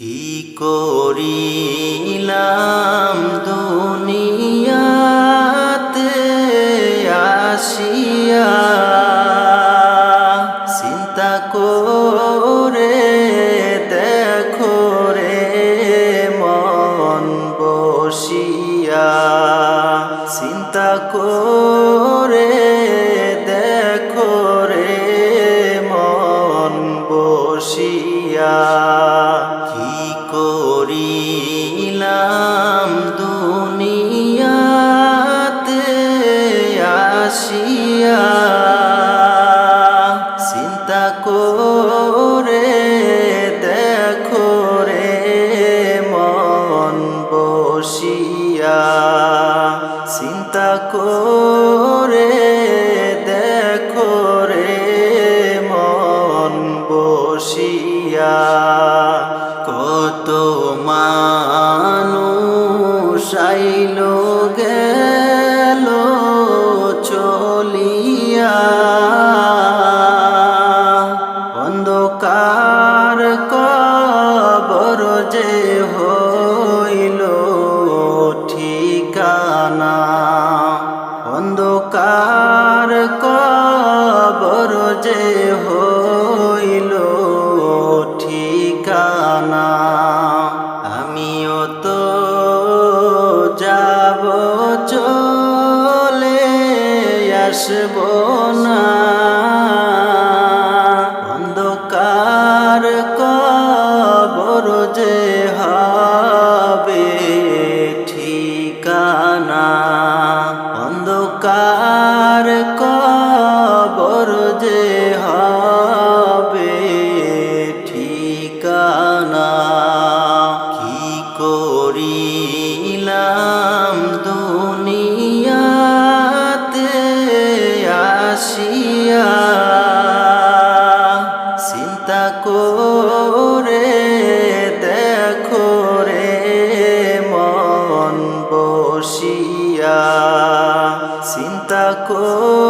কি করিলাম দুনিয়াতে আসিয়া দুনিয়া যে বসিয়া চিন্তা কর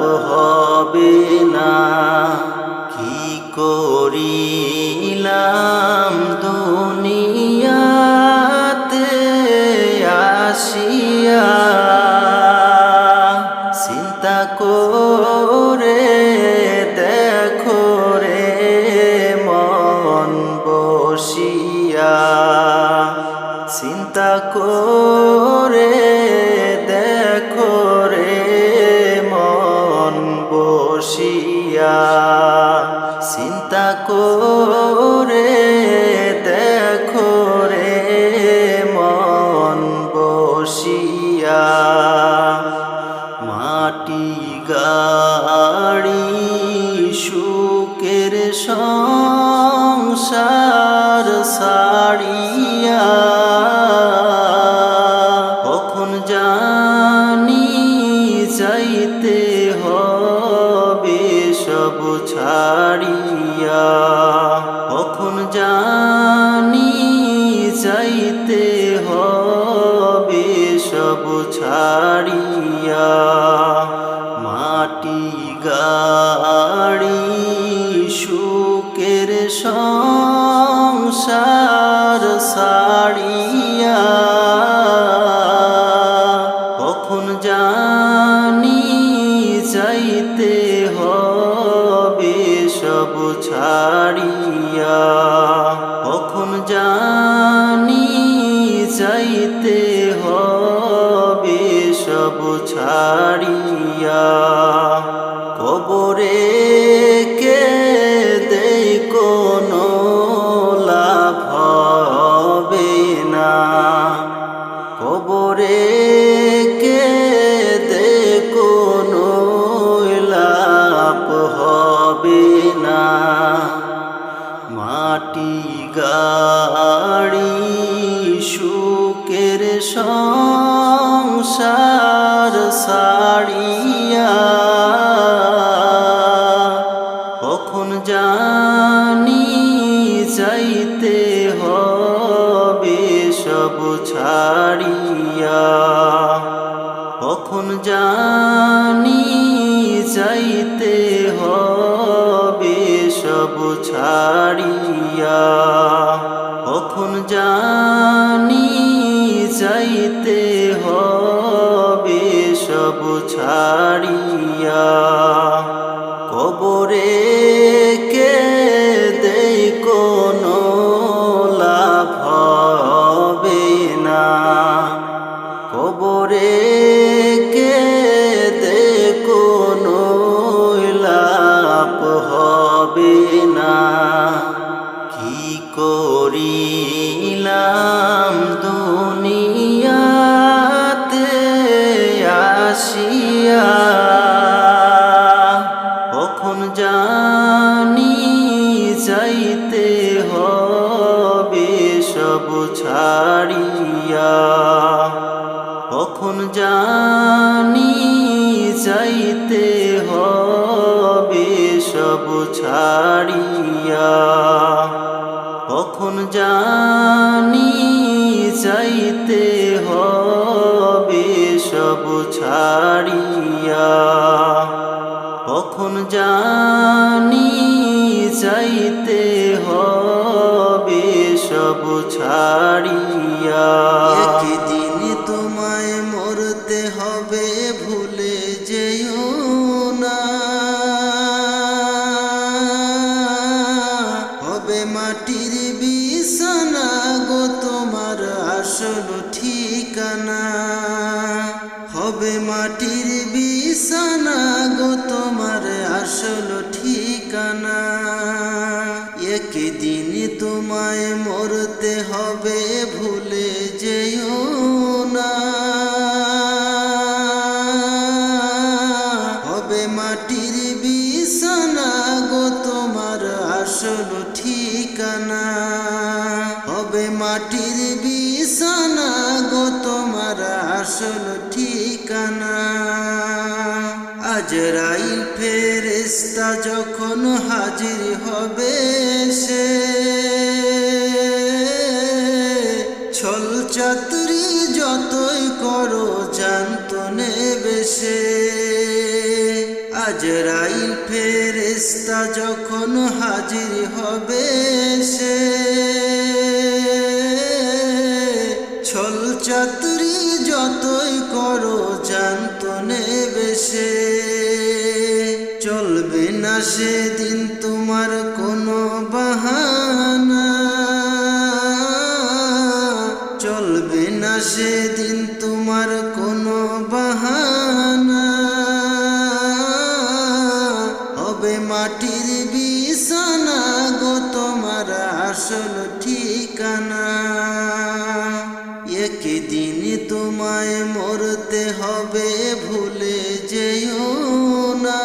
হবে না। কি করি? করে দে ছাড়িয়া ছাড়িয়া কবরে কখন জানি চাইতে হবে সব ছাড়িয়া। কখন জানি কখন জানি চাইতে হবে সব ছাড়িয়া। কখন জানি চাইতে হবে সব ছাড়িয়া। কখন জানি চাইতে আসল ঠিকানা। হবে মাটির বিছানা গো, তোমার আসল ঠিকানা। একদিন তোমায় মরতে হবে ভুলে যেও না। হবে মাটির বিছানা গো, তোমার আসল ঠিকানা। হবে মাটির বিছানা গো, তোমার আসল ঠিকানা। আজরাইল ফেরেস্তা যখন হাজির হবে সে, ছল চাতুরি যতই করো, জানত নেবে সে। আজরাইল ফেরেস্তা যখন হাজির হবে ছল চাতুরি যতই করো জানত নেবে সে চলবে না সেদিন তোমার যেও না।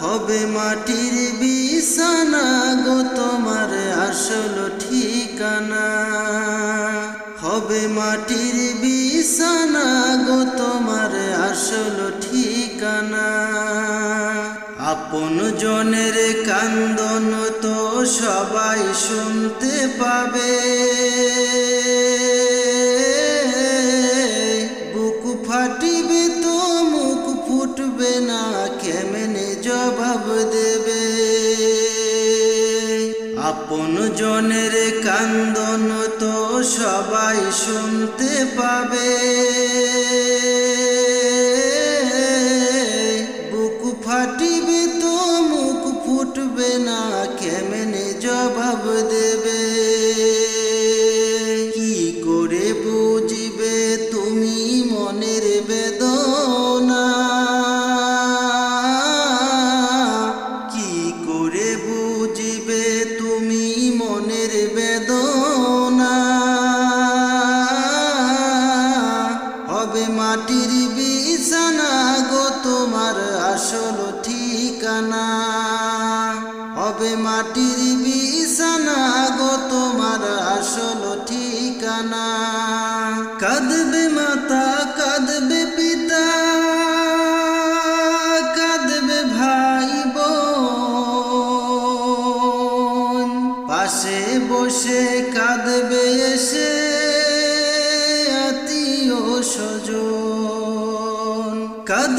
হবে মাটির বিছানা গো তোমার আসল ঠিকানা। হবে মাটির বিছানা গো তোমার আসল ঠিকানা। আপন জনের কান্দন তো সবাই শুনতে পাবে। না কেমনে জবাব দেবে। আপন জনের কান্দন তো সবাই শুনতে পাবে। कद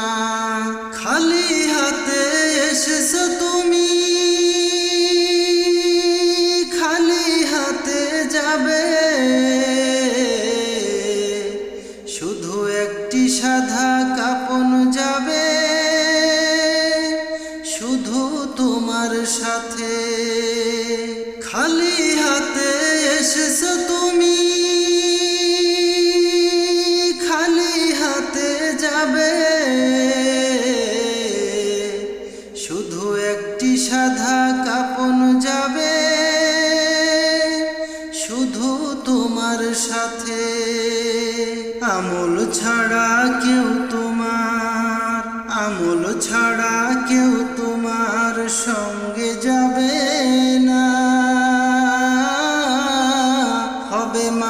তোমার সাথে। খালি হাতে এসেছ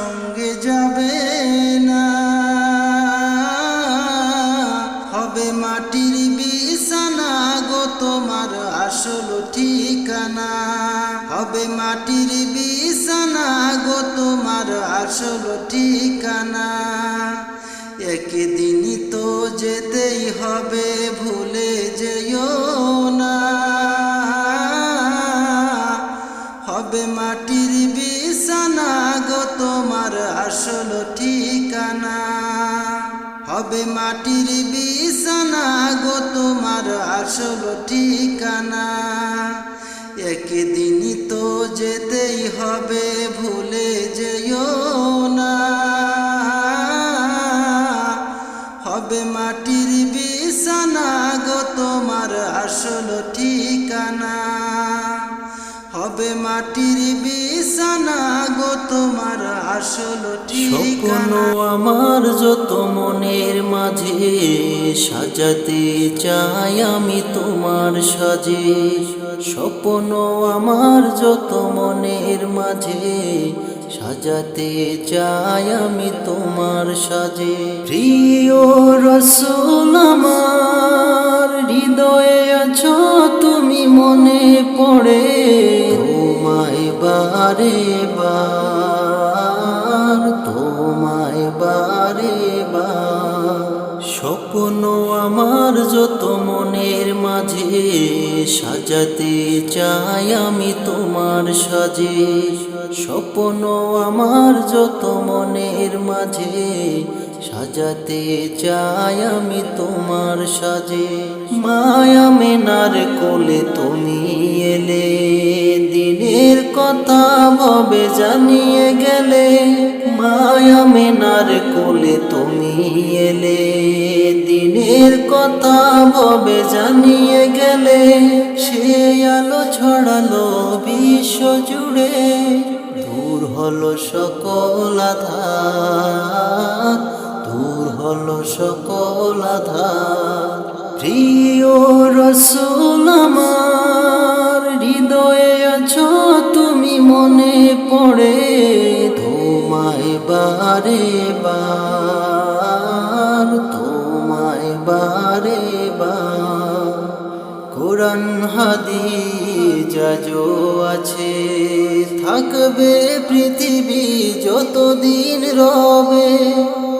সঙ্গে যাবে না। হবে মাটির বিছানা গো তোমার আসল ঠিকানা। হবে মাটির বিছানা গো তোমার আসল ঠিকানা। একদিনই তো যেতেই মাটির বিছানা গো তোমার আসল ঠিকানা। একদিন তো যেতেই হবে, ভুলে যেও না। হবে মাটির বিছানা গো তোমার আসল ঠিকানা। মাটির বিছানা গো, তোমার আসল স্বপ্ন আমার যত মনের মাঝে, সাজাতে চাই আমি তোমার সাজে। স্বপ্ন আমার যত মনের মাঝে, সাজাতে চাই আমি তোমার সাজে। প্রিয় রসুল আমার, হৃদয়ে আছো, তুমি মনে পড়ে। তোমায় বারে বার, তোমায় বারে স্বপ্ন আমার যত মনের মাঝে, সাজাতে চাই আমি তোমার সাজে। স্বপ্ন আমার যত মনের মাঝে সাজাতে চাই আমি তোমার সাজে। মায়া মেনার কোলে তুমি এলে, দিনের কথা ভবে জানিয়ে গেলে, মায়া মেনার কোলে তুমি এলে, দিনের কথা ভবে জানিয়ে গেলে, সে আলো ছড়ালো বিশ্ব জুড়ে, দূর হলো সকল দূর হলো সকল আধার। প্রিয় রসুল আমার, হৃদয়ে আছো তুমি, মনে পড়ে তোমায় বারে বার, তোমায় বারে। কোরআন, হাদিস আজও আছে, থাকবে পৃথিবী যতদিন রবে।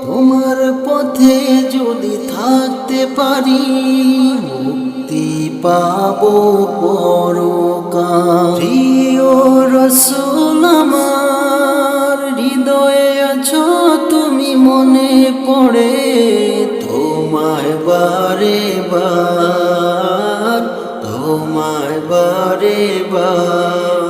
তোমার পথে যদি থাকতে পারি, মুক্তি পাব পরকাল। প্রিয় রসুল আমার, হৃদয়ে আছো তুমি, মনে পড়ে তোমায় বারে বার, তোমায় বারে বার।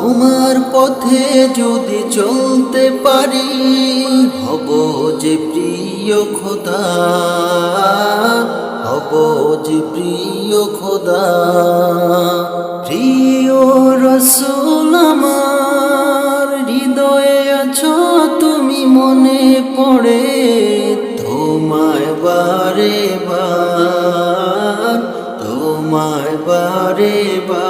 তোমার পথে যদি চলতে পারি, হব যে প্রিয় খোদা, হব যে প্রিয় খোদা। প্রিয় রসুল আমার, হৃদয়ে আছো তুমি, মনে পড়ে তোমায় বারে বার তোমায় বারে বার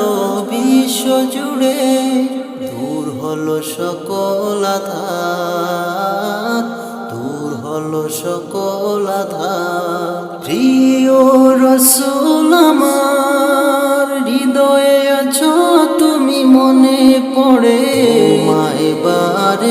ছড়ালো বিশ্ব জুড়ে, দূর হলো সকল দূর হলো সকল প্রিয় রসুল আমার, হৃদয়ে আছো তুমি মনে পড়ে মায় বার